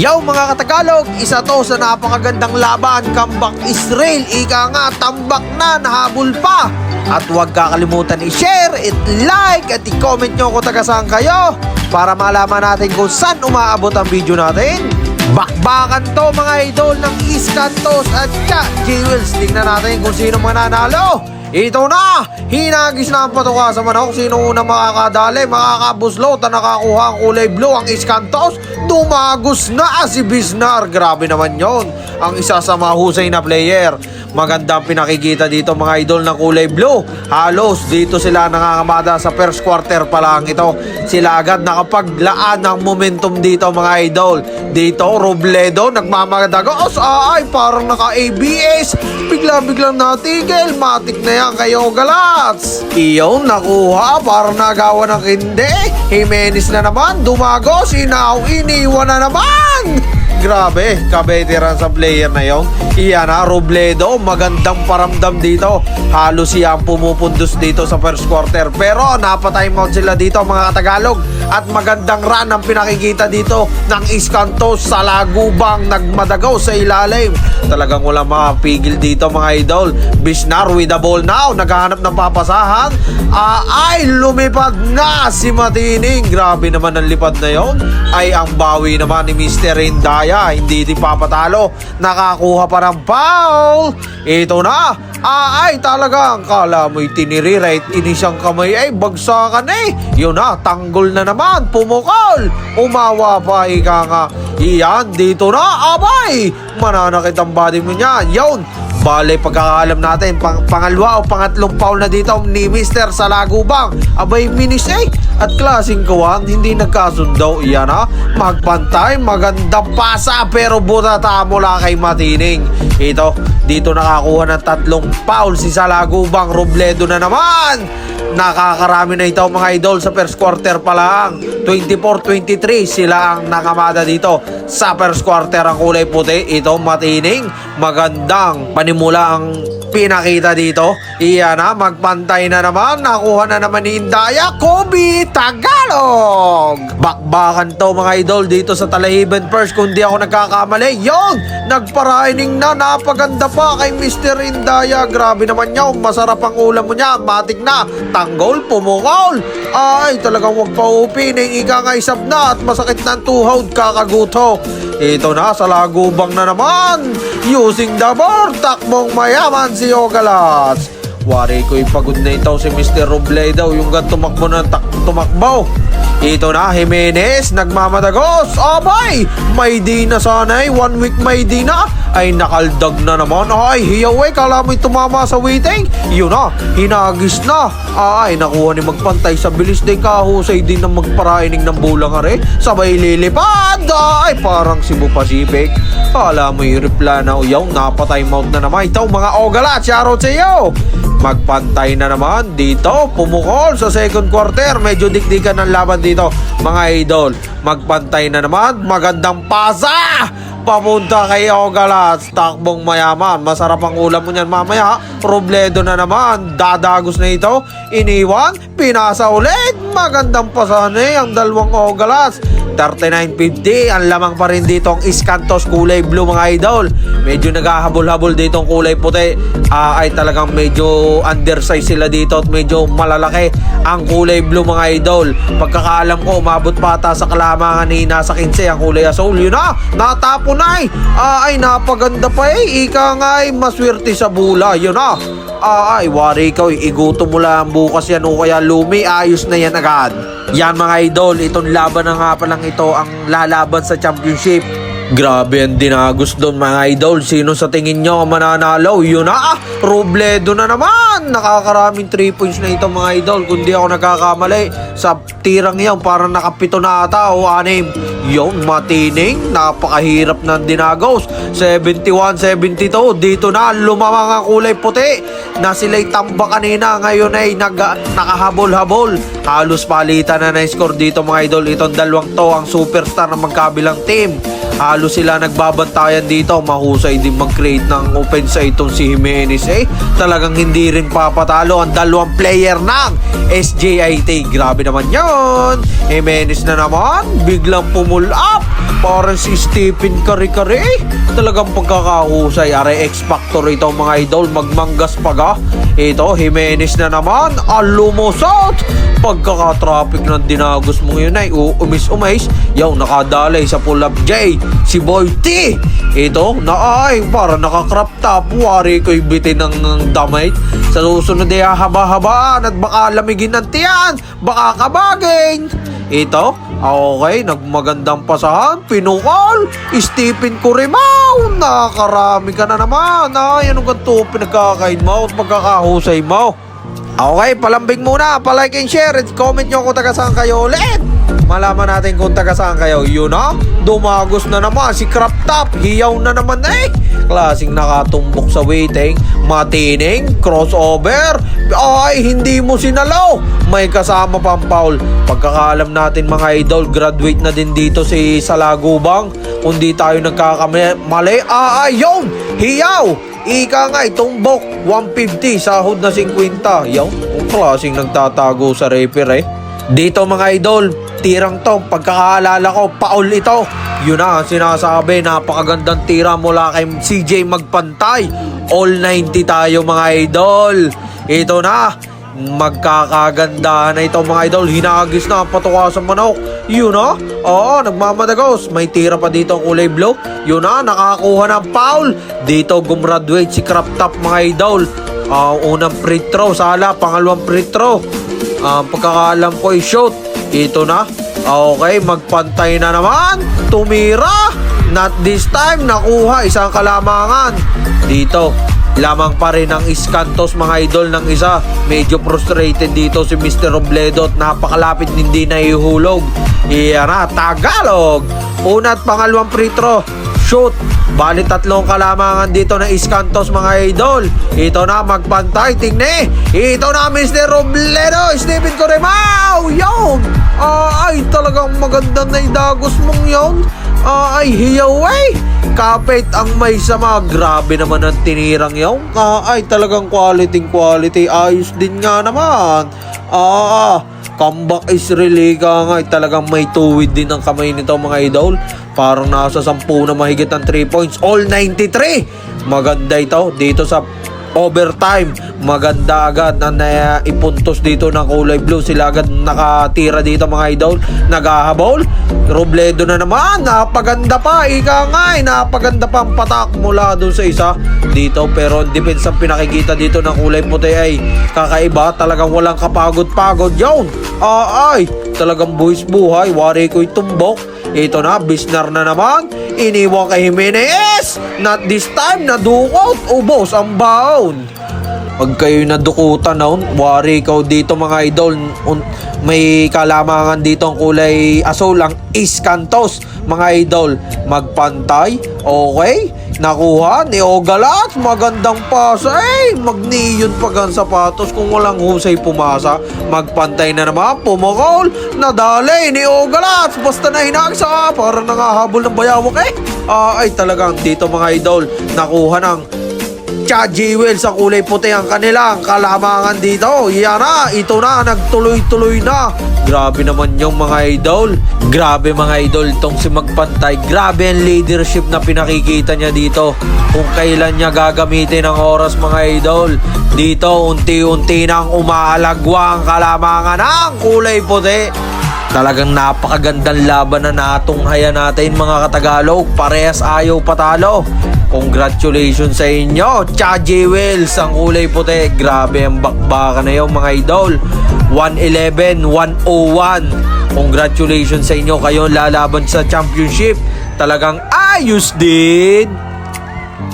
Yo mga katagalog, isa to sa napakagandang laban, Kambak Israel, ika nga, tambak na, nahabol pa. At huwag kakalimutan i-share, i-like, at i-comment nyo kung taga saan kayo para malaman natin kung saan umaabot ang video natin. Bakbakan to mga idol ng East Cantos at Ka Jewels. Tingnan natin kung sino mananalo. Ito na! Hinagis na ang patuka sa manok. Sino una makakadali, makakabuslot na nakakuha ang kulay blue ang Iskantos? Tumagos na si Bisnar. Grabe naman yon. Ang isa sa mahusay na player. Magandang pinakikita dito mga idol ng kulay blue. Halos dito sila nangangamada sa first quarter pa lang ito. Sila agad nakapaglaan ng momentum dito mga idol. Dito Robledo nagmamagdagos. Ay parang naka-ABS. Bigla-biglang natigil. Matik na yan kayo galats. Iyon nakuha parang nagawa ng kinde. Jimenez na naman. Dumagos. Inaw. Iniwan na naman. Grabe, kabeteran sa player na yon. Iyan ha, Robledo, magandang paramdam dito. Halos siya ang pumupundos dito sa first quarter. Pero napatime out sila dito mga Tagalog. At magandang run ang pinakikita dito ng Iskantos sa lagubang nagmadagaw sa ilalim. Talagang walang makapigil dito mga idol. Bisnar with the ball now. Naghahanap ng papasahan. Ah, ay, lumipad na si Matining. Grabe naman ang lipad na yon. Ay, ang bawi naman ni Mr. Indaya. Hindi din papatalo. Nakakuha pa ng foul. Ito na. Ah, ay, talagang kala mo'y tiniri right inisang kamay ay bagsakan eh. Yun na, tanggol na naman, pumukol. Umawa pa, ika nga. Iyan, dito na, abay. Mananakit ang body mo niyan. Yun, Bale, pagkakaalam natin, pang pangalawa o pangatlong foul na dito ni Mister sa Lagubang. Abay, minis eh. At klaseng kawan, hindi nagkasundo. Iyan ha. Magpantay, magandang pasa, pero butata mula kay Matining. Ito, dito nakakuha ng tatlong foul si Salagubang. Robledo na naman. Nakakarami na ito mga idol sa first quarter pa lang. 24-23 sila ang nakamada dito sa first quarter ang kulay puti. Ito matining, magandang panimula ang pinakita dito. Iyan na, magpantay na naman. Nakuha na naman ni Indaya. Kobe Tagalog! Bakbakan to mga idol dito sa Talahiban first kung di ako nagkakamali. Yon! Nagparaining na. Napaganda pa kay Mr. Indaya. Grabe naman niya. Masarap ang ulam mo niya. Matik na. Tanggol, pumukol. Ay, talagang wag pa upin. Ang ika nga isab na at masakit na ang tuhod kakaguto. Ito na, sa lagubang na naman. Using the board, takbong mayaman si Ogalats. Wari ko'y pagod na ito si Mr. Robledo yung gan tumakbo na tak tumakbo. Ito na, Jimenez, nagmamadagos. Abay, may di na sanay. One week may di na. Ay, nakaldag na naman. Ay, hiyaw eh. Kala mo'y tumama sa waiting. Yun na, hinagis na. Ay, nakuha ni magpantay sa bilis din kahusay din ng magparaining ng bulang are. Sabay lilipad. Ay, parang Cebu Pacific. Kala mo'y repla na uyaw. Napatime out na naman. Ito, mga ogala. Shoutout sa iyo. Magpantay na naman dito. Pumukol sa second quarter. Medyo dikdikan ng laban dito, mga idol. Magpantay na naman. Magandang pasa! Papunta kay Ogalas. Takbong mayaman. Masarap ang ulam mo niyan mamaya. Robledo na naman. Dadagos na ito. Iniwan. Pinasa ulit. Magandang pasahan eh. Ang dalawang Ogalas. 39.50. Ang lamang pa rin dito ang Iskantos kulay blue mga idol. Medyo naghahabol-habol dito ang kulay puti. Ah, ay talagang medyo undersize sila dito at medyo malalaki ang kulay blue mga idol. Pagkakaalam ko, umabot pa ata sa kalamangan ni nasa 15 ang kulay asul. Yun na, natapo na eh. Ah, ay napaganda pa eh. Ika nga ay maswerte sa bula. Yun na. Ay, wari ikaw, eh. iguto mo lang bukas yan o kaya lumi, ayos na yan agad. Yan mga idol, itong laban na nga palang ito ang lalaban sa championship. Grabe ang dinagos doon mga idol. Sino sa tingin nyo ang mananalo? Yun na ah! Robledo na naman! Nakakaraming 3 points na ito mga idol. Kung di ako nagkakamali, sa tirang yan parang nakapito na ata o anim. Yung matining, napakahirap ng dinagos. 71-72, dito na lumamang ang kulay puti na sila'y tamba kanina. Ngayon ay nag, nakahabol-habol. Halos palitan na na-score dito mga idol. Itong dalawang to ang superstar ng magkabilang team. Halos sila nagbabantayan dito. Mahusay din mag-create ng offense itong si Jimenez eh. Talagang hindi rin papatalo ang dalawang player ng SJIT. Grabe naman yon. Jimenez na naman. Biglang pull up. Parang si Stephen Kare-Kare. Talagang pagkakahusay. Are X-Factor ito mga idol. Magmanggas pa ga. Ito, Jimenez na naman. Alumusot. Pagkaka-traffic ng dinagos mo ngayon ay uumis-umis. Yaw, nakadalay sa pull-up J. Si Boy T. Ito, na ay, para naka-crop top. Wari ko'y bitin ng, damit. Sa susunod ay haba-habaan at baka lamigin ng tiyan. Baka kabagin. Ito, okay, nagmagandang pasahan, pinukol, Stephen Curimaw, nakakarami ka na naman, ay, anong ganito pinagkakain mo at pagkakahusay mo? Okay, palambing muna, palike and share, at comment nyo kung taga saan kayo ulit. Malaman natin kung taga saan kayo, yun na, dumagos na naman, si Crop Top, hiyaw na naman eh. Klaseng nakatumbok sa waiting, matining, crossover, ay, hindi mo sinalaw. May kasama pang foul. Pagkakalam natin mga idol, graduate na din dito si Salagubang. Kung di tayo nagkakamali, ah, ay, yun, hiyaw. Ika nga, tumbok, 150, sahod na 50. Yaw, klaseng nagtatago sa refer eh. Dito mga idol, tirang to, pagkakaalala ko, paul ito. Yun na, sinasabi, napakagandang tira mula kay CJ Magpantay. All 90 tayo mga idol. Ito na, magkakagandahan na ito mga idol. Hinagis na patuka sa manok. Yun na, oo, nagmamadagos. May tira pa dito ang kulay blue. Yun na, nakakuha ng foul. Dito gumraduate si Crop Top mga idol. Ah, unang free throw, sala, pangalawang free throw. Ah, pagkakaalam ko ay shoot. Ito na. Okay, magpantay na naman. Tumira. Not this time. Nakuha isang kalamangan. Dito, lamang pa rin ang iskantos mga idol ng isa. Medyo frustrated dito si Mr. Robledo at napakalapit hindi na ihulog. Iyan na, Tagalog. Una at pangalawang free throw. Shoot. Bali tatlong kalamangan dito na iskantos mga idol. Ito na magpantay. Tingne. Ito na Mr. Robledo. Stephen Coremao. Yun. Ah, ay talagang maganda na idagos mong yun. Ah, ay hiyaw eh. Kapit ang may sama. Grabe naman ang tinirang yaw. Ah, ay talagang quality quality. Ayos din nga naman. Ah, comeback is really ka nga. Ay, talagang may tuwid din ang kamay nito mga idol. Parang nasa 10 na mahigit ang 3 points. All 93. Maganda ito dito sa overtime. Maganda agad na naipuntos dito ng kulay blue. Sila agad nakatira dito mga idol. Nagahabol. Robledo na naman. Napaganda pa. Ika nga eh. Napaganda pa ang patak mula doon sa isa dito. Pero ang defense ang pinakikita dito ng kulay puti ay kakaiba. Talagang walang kapagod-pagod yun. Ay. Talagang buwis buhay. Wari ko'y tumbok. Ito na, Bisnar na naman. Iniwan kay Jimenez. Not this time, nadukot. Ubos ang baon. Pag kayo nadukutan na, wari ikaw dito mga idol. Un- may kalamangan dito ang kulay asul, ang iskantos. Mga idol, magpantay. Okay. Nakuha ni Ogalat. Magandang pasa. Eh, magniyon pag ang sapatos kung walang husay pumasa. Magpantay na naman. Pumukol. Nadali ni Ogalat. Basta na hinagsa. Para nangahabol ng bayawak eh. Ah, ay talagang dito mga idol. Nakuha ng Chad Jewel sa kulay puti ang kanilang kalamangan dito. Yan na, ito na, nagtuloy-tuloy na. Grabe naman yung mga idol. Grabe mga idol tong si Magpantay. Grabe ang leadership na pinakikita niya dito. Kung kailan niya gagamitin ang oras mga idol. Dito, unti-unti nang umaalagwa ang kalamangan ng kulay puti. Talagang napakagandang laban na natunghayan natin mga Katagalog. Parehas ayaw patalo. Congratulations sa inyo. Cha Jewels, ang kulay puti. Grabe ang bakbakan na yung mga idol. 111, 101. Congratulations sa inyo. Kayo lalaban sa championship. Talagang ayos din.